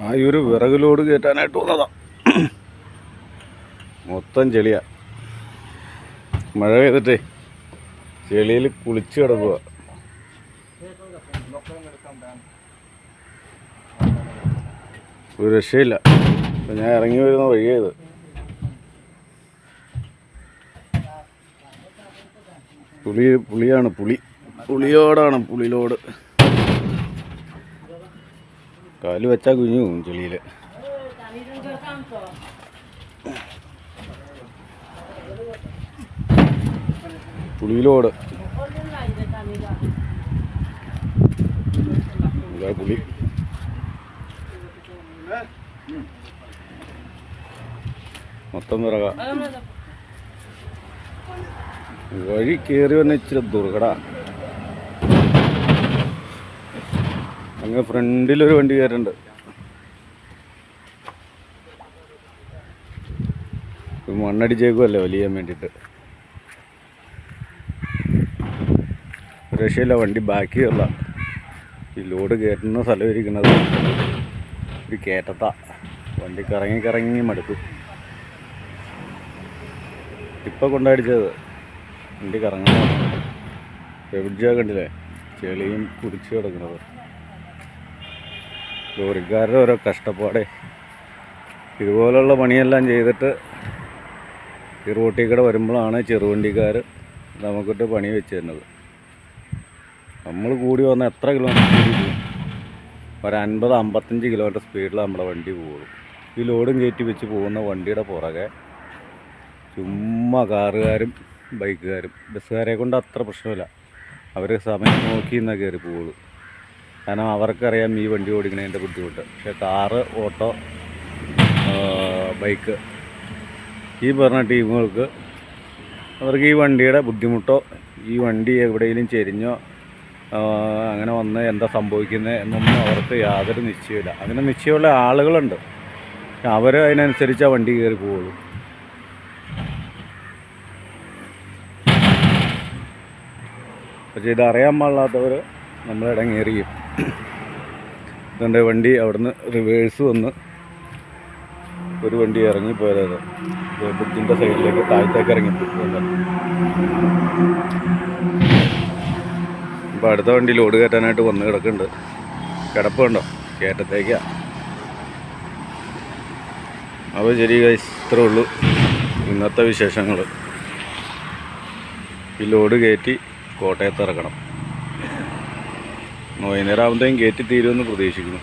ആ ഈ ഒരു വിറക് ലോഡ് കയറ്റാനായിട്ട് വന്നതാ. മൊത്തം ചെളിയാ. മഴ പെയ്തിട്ടേ ചെളിയിൽ കുളിച്ച് കിടക്കുക ഒരു രക്ഷയില്ല. ഞാൻ ഇറങ്ങി വരുന്ന വഴിയത് പുളി പുളിയാണ് പുളി. പുളിയോടാണ് പുളിലോട് കാൽ വെച്ചാൽ കുഞ്ഞു പോകും ചെളിയിൽ പുളിയിലോട്. പുളി. മൊത്തം വിറക. വഴി കയറി വന്ന ഇച്ചിരി ദുർഘട. അങ്ങ് ഫ്രണ്ടിലൊരു വണ്ടി കയറുന്നുണ്ട് ഇത് മണ്ണടിച്ചേക്കുമല്ലേ വലിയാൻ വേണ്ടിയിട്ട്. രക്ഷയില്ല വണ്ടി ബാക്കിയല്ല ഈ ലോഡ് കയറ്റുന്ന സ്ഥലം ഇരിക്കുന്നത്. ഒരു കയറ്റത്താ വണ്ടി കറങ്ങി കറങ്ങി മടുത്തു. ഇപ്പം കൊണ്ടടിച്ചത്. വണ്ടി കറങ്ങണം എവിടെ കണ്ടില്ലേ? ചെളിയും കുടിച്ച് കിടക്കുന്നത്. ലോറിക്കാരുടെ ഓരോ കഷ്ടപ്പാട്. ഇതുപോലുള്ള പണിയെല്ലാം ചെയ്തിട്ട് ഈ റോട്ടിൽ കൂടെ വരുമ്പോഴാണ് ചെറുവണ്ടിക്കാർ നമുക്കിട്ട് പണി വെച്ച് തരുന്നത്. നമ്മൾ കൂടി വന്ന എത്ര കിലോമീറ്റർ സ്പീഡിൽ ഒരു അൻപത് അമ്പത്തഞ്ച് കിലോമീറ്റർ സ്പീഡിൽ നമ്മുടെ വണ്ടി പോകും ഈ ലോഡും കയറ്റി വെച്ച് പോകുന്ന വണ്ടിയുടെ പുറകെ ചുമ്മാ കാറുകാരും ബൈക്കുകാരും ബസ്സുകാരെ കൊണ്ട് അത്ര പ്രശ്നമില്ല. അവർ സമയം നോക്കി എന്നാൽ കയറി പോവുള്ളൂ. കാരണം അവർക്കറിയാം ഈ വണ്ടി ഓടിക്കണതിന്റെ ബുദ്ധിമുട്ട്. പക്ഷേ കാറ് ഓട്ടോ ബൈക്ക് ഈ പറഞ്ഞ ടീമുകൾക്ക് അവർക്ക് ഈ വണ്ടിയുടെ ബുദ്ധിമുട്ടോ ഈ വണ്ടി എവിടെയെങ്കിലും ചെരിഞ്ഞോ അങ്ങനെ വന്ന് എന്താ സംഭവിക്കുന്നത് എന്നൊന്നും അവർക്ക് യാതൊരു നിശ്ചയമില്ല അങ്ങനെ നിശ്ചയമുള്ള ആളുകളുണ്ട്. അവർ അതിനനുസരിച്ച് ആ വണ്ടി കയറി പോവുള്ളൂ. പക്ഷേ ഇതറിയാൻ പാടില്ലാത്തവർ നമ്മളെ ഇടങ്ങേറിയും ഇതുകൊണ്ട് വണ്ടി അവിടുന്ന് റിവേഴ്സ് വന്ന് ഒരു വണ്ടി ഇറങ്ങിപ്പോയത് ബ്രിഡ്ജിന്റെ സൈഡിലേക്ക് താഴത്തേക്ക് ഇറങ്ങി അപ്പോൾ അടുത്ത വണ്ടി ലോഡ് കയറ്റാനായിട്ട് വന്ന് കിടക്കുന്നുണ്ട്. കിടപ്പുണ്ടോ കയറ്റത്തേക്കാ. അപ്പോൾ ശരി ഇത്രേ ഉള്ളൂ ഇന്നത്തെ വിശേഷങ്ങൾ. ഈ ലോഡ് കയറ്റി കോട്ടയത്ത് ഇറക്കണം. വൈകുന്നേരം ആകുമ്പോഴത്തേക്കും കയറ്റി തീരുമെന്ന് പ്രതീക്ഷിക്കുന്നു.